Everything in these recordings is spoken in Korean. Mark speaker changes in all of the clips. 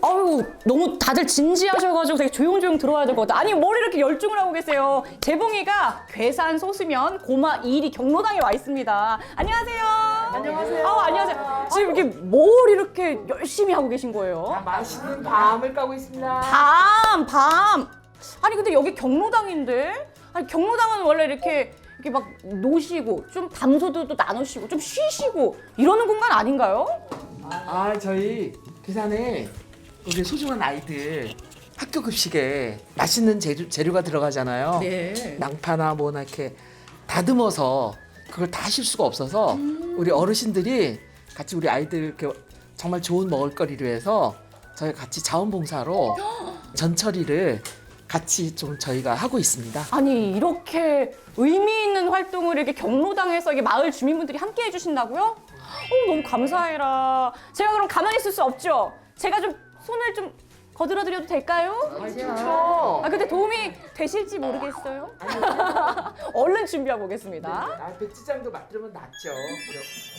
Speaker 1: 아유 너무 다들 진지하셔가지고 되게 조용조용 들어와야 될 것 같아. 아니 뭘 이렇게 열중을 하고 계세요? 재봉이가 괴산 소수면 고마 2일이 경로당에 와 있습니다. 안녕하세요.
Speaker 2: 안녕하세요.
Speaker 1: 아 안녕하세요. 지금 이게 뭘 이렇게 열심히 하고 계신 거예요?
Speaker 2: 맛있는 밤을 까고 있습니다.
Speaker 1: 밤, 밤. 아니 근데 여기 경로당인데? 아니 경로당은 원래 이렇게 이렇게 막 노시고 좀 담소도 나누시고 좀 쉬시고 이러는 공간 아닌가요?
Speaker 2: 아 저희 계산에 우리 소중한 아이들 학교 급식에 맛있는 재료, 재료가 들어가잖아요.
Speaker 1: 네.
Speaker 2: 낭파나 뭐나 이렇게 다듬어서 그걸 다 하실 수가 없어서 우리 어르신들이 같이 우리 아이들 이렇게 정말 좋은 먹을거리를 해서 저희 같이 자원봉사로 전처리를 같이 좀 저희가 하고 있습니다.
Speaker 1: 아니 이렇게 의미 있는 활동을 이렇게 경로당에서 이게 마을 주민분들이 함께 해주신다고요? 어, 너무 감사해라. 제가 그럼 가만히 있을 수 없죠. 제가 좀 손을 좀 거들어 드려도 될까요?
Speaker 2: 그렇죠.
Speaker 1: 아 근데 도움이 되실지 모르겠어요. 얼른 준비해 보겠습니다.
Speaker 2: 아, 백지장도 만들면 낫죠.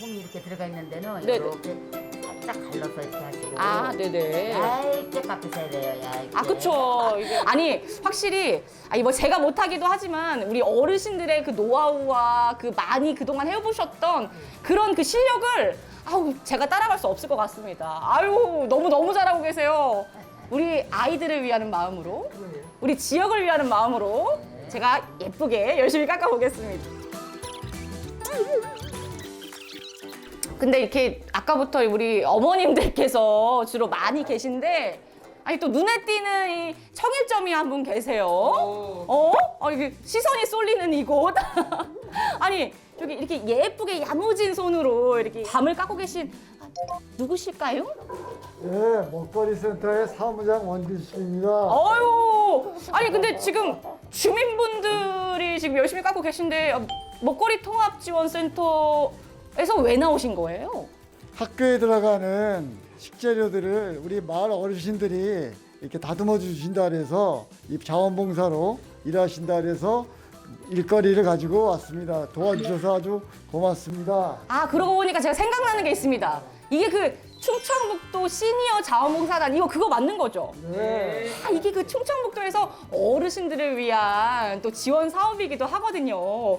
Speaker 3: 홈이 이렇게 들어가 있는 데는
Speaker 1: 네네.
Speaker 3: 이렇게 살짝 갈라서 이렇게 하시고
Speaker 1: 아 네네.
Speaker 3: 얇게 깎으셔야 돼요 얇게
Speaker 1: 아 그쵸. 이게 아니 확실히 아니 뭐 제가 못하기도 하지만 우리 어르신들의 그 노하우와 그 많이 그동안 해보셨던 그런 그 실력을 아우 제가 따라갈 수 없을 것 같습니다. 아유 너무 너무 잘하고 계세요. 우리 아이들을 위하는 마음으로 우리 지역을 위하는 마음으로 제가 예쁘게 열심히 깎아보겠습니다. 근데 이렇게 아까부터 우리 어머님들께서 주로 많이 계신데 아니 또 눈에 띄는 이 청일점이 한 분 계세요. 어? 아, 이게 시선이 쏠리는 이곳. 아니 저기 이렇게 예쁘게 야무진 손으로 이렇게 밤을 깎고 계신 아, 누구실까요?
Speaker 4: 예, 먹거리 센터의 사무장 원길씨입니다.
Speaker 1: 어유 아니 근데 지금 주민분들이 지금 열심히 깎고 계신데 어, 먹거리 통합 지원 센터에서 왜 나오신 거예요?
Speaker 4: 학교에 들어가는 식재료들을 우리 마을 어르신들이 이렇게 다듬어 주신다 그래서 이 자원봉사로 일하신다 그래서 일거리를 가지고 왔습니다. 도와주셔서 아주 고맙습니다.
Speaker 1: 아 그러고 보니까 제가 생각나는 게 있습니다. 이게 그 충청북도 시니어 자원봉사단 이거 그거 맞는 거죠?
Speaker 4: 네.
Speaker 1: 아 이게 그 충청북도에서 어르신들을 위한 또 지원 사업이기도 하거든요.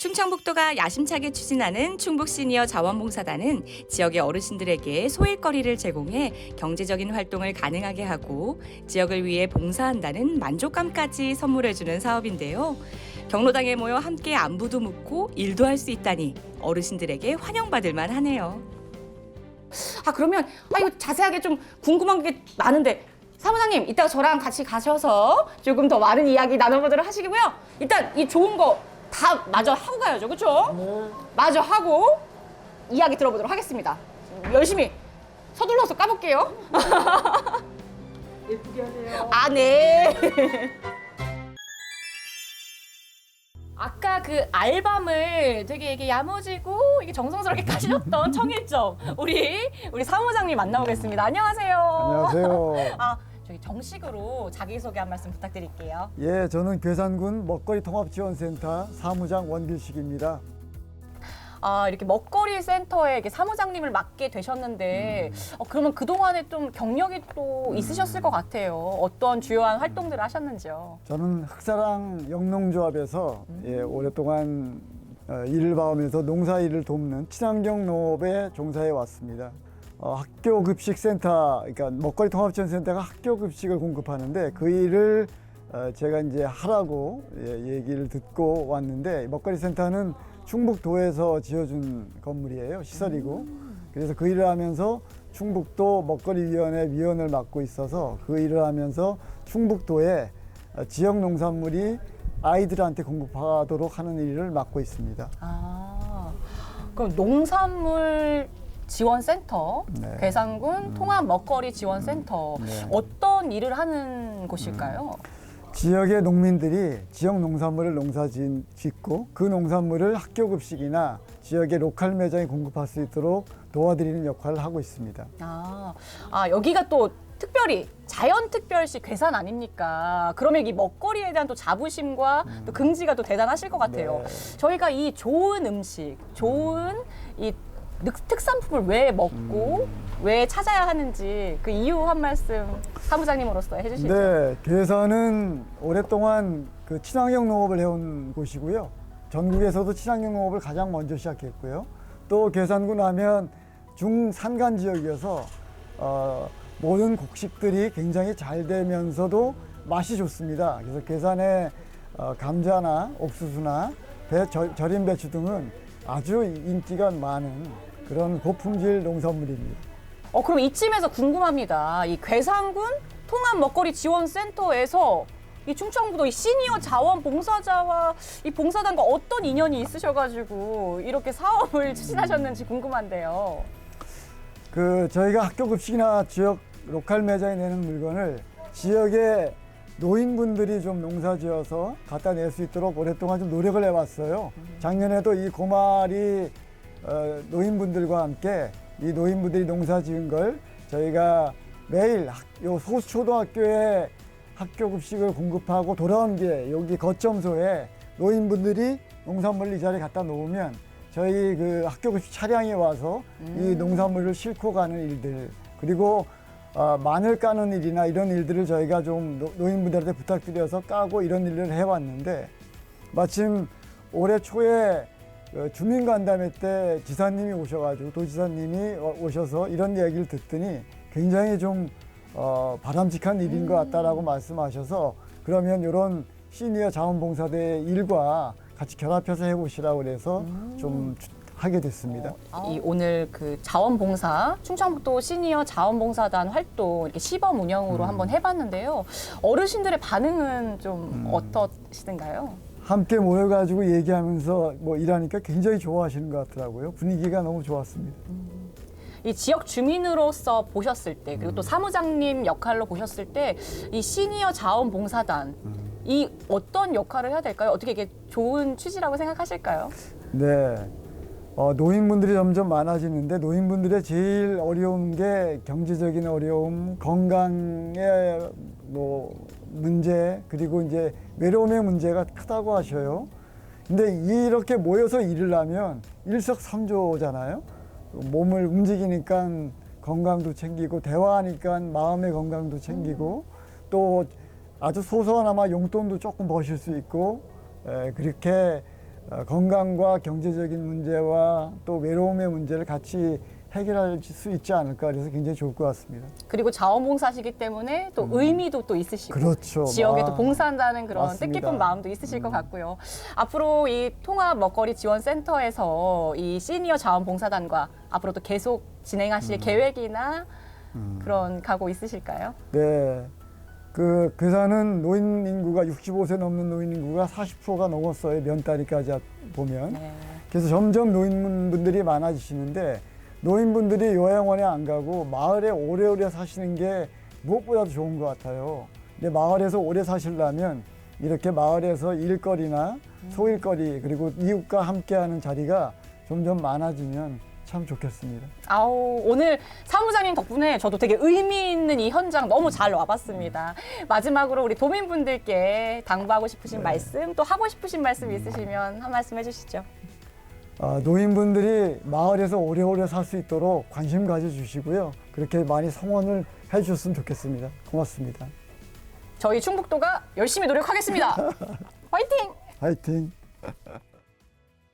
Speaker 5: 충청북도가 야심차게 추진하는 충북 시니어 자원봉사단은 지역의 어르신들에게 소일거리를 제공해 경제적인 활동을 가능하게 하고 지역을 위해 봉사한다는 만족감까지 선물해주는 사업인데요. 경로당에 모여 함께 안부도 묻고 일도 할 수 있다니 어르신들에게 환영받을 만하네요.
Speaker 1: 아 그러면 아 이거 자세하게 좀 궁금한 게 많은데 사무장님 이따가 저랑 같이 가셔서 조금 더 많은 이야기 나눠보도록 하시고요. 일단 이 좋은 거 다 마저 하고 가야죠, 그렇죠?
Speaker 4: 네.
Speaker 1: 마저 하고 이야기 들어보도록 하겠습니다. 열심히 서둘러서 까볼게요.
Speaker 2: 예쁘게 하세요.
Speaker 1: 아, 네. 그 알밤을 되게 이게 야무지고 이게 정성스럽게 까셨던 청일점 우리 우리 사무장님 만나보겠습니다. 안녕하세요.
Speaker 4: 안녕하세요.
Speaker 1: 아 저기 정식으로 자기 소개 한 말씀 부탁드릴게요.
Speaker 4: 예, 저는 괴산군 먹거리 통합지원센터 사무장 원길식입니다.
Speaker 1: 아 이렇게 먹거리 센터에 이렇게 사무장님을 맡게 되셨는데 어, 그러면 그 동안에 좀 경력이 또 있으셨을 것 같아요. 어떤 주요한 활동들을 하셨는지요?
Speaker 4: 저는 흑사랑 영농조합에서 예, 오랫동안 어, 일을 봐오면서 농사 일을 돕는 친환경 농업에 종사해 왔습니다. 어, 학교 급식 센터, 그러니까 먹거리 통합 지원 센터가 학교 급식을 공급하는데 그 일을 어, 제가 이제 하라고 예, 얘기를 듣고 왔는데 먹거리 센터는 충북도에서 지어준 건물이에요, 시설이고. 그래서 그 일을 하면서 충북도 먹거리위원회 위원을 맡고 있어서 그 일을 하면서 충북도에 어, 지역 농산물이 아이들한테 공급하도록 하는 일을 맡고 있습니다.
Speaker 1: 아, 그럼 농산물 지원센터,
Speaker 4: 네.
Speaker 1: 괴산군 통합 먹거리 지원센터
Speaker 4: 네.
Speaker 1: 어떤 일을 하는 곳일까요?
Speaker 4: 지역의 농민들이 지역 농산물을 농사 지- 짓고 그 농산물을 학교 급식이나 지역의 로컬 매장에 공급할 수 있도록 도와드리는 역할을 하고 있습니다.
Speaker 1: 아, 아 여기가 또 특별히 자연특별시 괴산 아닙니까? 그러면 이 먹거리에 대한 또 자부심과 또 긍지가 또 대단하실 것 같아요.
Speaker 4: 네.
Speaker 1: 저희가 이 좋은 음식, 좋은 이 늑- 특산품을 왜 먹고 왜 찾아야 하는지 그 이유 한 말씀 사무장님으로서 해주시죠.
Speaker 4: 네, 괴산은 오랫동안 그 친환경 농업을 해온 곳이고요. 전국에서도 친환경 농업을 가장 먼저 시작했고요. 또 괴산군 하면 중산간 지역이어서 어, 모든 곡식들이 굉장히 잘 되면서도 맛이 좋습니다. 그래서 괴산의 어, 감자나 옥수수나 배, 절, 절임 배추 등은 아주 인기가 많은 그런 고품질 농산물입니다.
Speaker 1: 어, 그럼 이쯤에서 궁금합니다. 이 괴산군 통합 먹거리 지원센터에서 이 충청북도 이 시니어 자원 봉사자와 이 봉사단과 어떤 인연이 있으셔가지고 이렇게 사업을 추진하셨는지 궁금한데요.
Speaker 4: 그 저희가 학교 급식이나 지역 로컬 매장에 내는 물건을 지역의 노인분들이 좀 농사지어서 갖다 낼 수 있도록 오랫동안 좀 노력을 해왔어요. 작년에도 이 고말이 어, 노인분들과 함께 이 노인분들이 농사 지은 걸 저희가 매일 학- 요 소초등학교에 학교 급식을 공급하고 돌아온 게 여기 거점소에 노인분들이 농산물을 이 자리에 갖다 놓으면 저희 그 학교 급식 차량이 와서 이 농산물을 싣고 가는 일들 그리고 어, 마늘 까는 일이나 이런 일들을 저희가 좀 노- 노인분들한테 부탁드려서 까고 이런 일을 해왔는데 마침 올해 초에 그 주민간담회 때 지사님이 오셔가지고 도지사님이 어- 오셔서 이런 얘기를 듣더니 굉장히 좀 어, 바람직한 일인 것 같다라고 말씀하셔서 그러면 이런 시니어 자원봉사대 일과 같이 결합해서 해보시라고 그래서 좀 주- 하게 됐습니다.
Speaker 1: 이 오늘 그 자원봉사 충청북도 시니어 자원봉사단 활동 이렇게 시범 운영으로 한번 해봤는데요. 어르신들의 반응은 좀 어떠시던가요?
Speaker 4: 함께 모여가지고 얘기하면서 뭐 일하니까 굉장히 좋아하시는 것 같더라고요. 분위기가 너무 좋았습니다.
Speaker 1: 이 지역 주민으로서 보셨을 때 그리고 또 사무장님 역할로 보셨을 때 이 시니어 자원봉사단 이 어떤 역할을 해야 될까요? 어떻게 이게 좋은 취지라고 생각하실까요?
Speaker 4: 네. 어, 노인분들이 점점 많아지는데 노인분들의 제일 어려운 게 경제적인 어려움, 건강의 뭐 문제 그리고 이제 외로움의 문제가 크다고 하셔요. 근데 이렇게 모여서 일을 하면 일석삼조잖아요. 몸을 움직이니까 건강도 챙기고 대화하니까 마음의 건강도 챙기고 또 아주 소소하나마 용돈도 조금 버실 수 있고 에, 그렇게 어, 건강과 경제적인 문제와 또 외로움의 문제를 같이 해결할 수 있지 않을까 그래서 굉장히 좋을 것 같습니다.
Speaker 1: 그리고 자원봉사시기 때문에 또 의미도 또 있으시고
Speaker 4: 그렇죠.
Speaker 1: 지역에
Speaker 4: 아,
Speaker 1: 또 봉사한다는 그런
Speaker 4: 맞습니다.
Speaker 1: 뜻깊은 마음도 있으실 것 같고요. 앞으로 이 통합 먹거리 지원 센터에서 이 시니어 자원봉사단과 앞으로도 계속 진행하실 계획이나 그런 각오 있으실까요?
Speaker 4: 네. 그 괴산은 노인 인구가 65세 넘는 노인 인구가 40%가 넘었어요. 면 단위까지 보면.
Speaker 1: 네.
Speaker 4: 그래서 점점 노인분들이 많아지시는데 노인분들이 요양원에 안 가고 마을에 오래오래 사시는 게 무엇보다도 좋은 것 같아요. 근데 마을에서 오래 사시려면 이렇게 마을에서 일거리나 소일거리 그리고 이웃과 함께하는 자리가 점점 많아지면 참 좋겠습니다.
Speaker 1: 아우 오늘 사무장님 덕분에 저도 되게 의미 있는 이 현장 너무 잘 와봤습니다. 마지막으로 우리 도민분들께 당부하고 싶으신 말씀 또 하고 싶으신 말씀 있으시면 한 말씀 해주시죠.
Speaker 4: 아, 노인분들이 마을에서 오래오래 살 수 있도록 관심 가져주시고요. 그렇게 많이 성원을 해주셨으면 좋겠습니다. 고맙습니다.
Speaker 1: 저희 충북도가 열심히 노력하겠습니다. 화이팅!
Speaker 4: 화이팅!